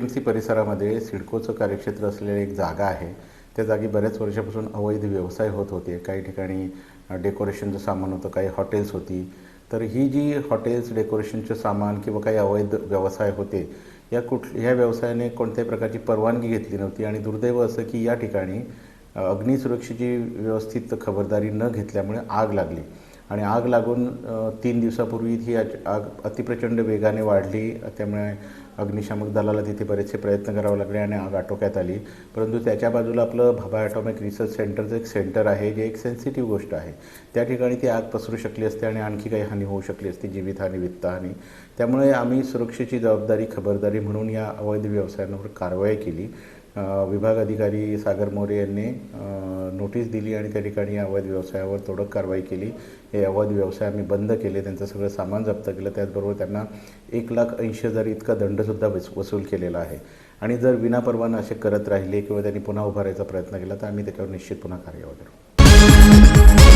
C परिसरामध्ये सिडकोचं कार्यक्षेत्र असलेली एक जागा आहे. त्या जागी बऱ्याच वर्षापासून अवैध व्यवसाय होत होते. काही ठिकाणी डेकोरेशनचं सामान होतं काही हॉटेल्स होती. तर ही जी हॉटेल्स डेकोरेशनचं सामान किंवा काही अवैध व्यवसाय होते या कुठ ह्या व्यवसायाने कोणत्याही प्रकारची परवानगी घेतली नव्हती आणि दुर्दैव असं की या ठिकाणी अग्निसुरक्षेची व्यवस्थित खबरदारी न घेतल्यामुळे आग लागली. आणि आग लागून तीन दिवसापूर्वी ही आग अतिप्रचंड वेगाने वाढली. त्यामुळे अग्निशामक दलाला तिथे बरेचसे प्रयत्न करावे लागले आणि आग आटोक्यात आली. परंतु त्याच्या बाजूला आपलं भाभा ॲटॉमिक रिसर्च सेंटरचं एक सेंटर आहे जे एक सेन्सिटिव्ह गोष्ट आहे. त्या ठिकाणी ती आग पसरू शकली असते आणि आणखी काही हानी होऊ शकली असती जीवितहानी वित्तहानी त्यामुळे आम्ही सुरक्षेची जबाबदारी खबरदारी म्हणून या अवैध व्यवसायांवर कारवाई केली. विभाग अधिकारी सागर मोरे यांनी नोटीस दिली आणि त्या ठिकाणी या अवैध व्यवसायावर तोडक कारवाई केली. हे अवैध व्यवसाय आम्ही बंद केले. त्यांचं सगळं सामान जप्त केलं. त्याचबरोबर त्यांना एक लाख ऐंशी हजार इतका दंडसुद्धा वस वसूल केलेला आहे. आणि जर विनापरवाना असे करत राहिले किंवा त्यांनी पुन्हा उभारायचा प्रयत्न केला तर आम्ही त्याच्यावर निश्चित पुन्हा कार्यवाही करू.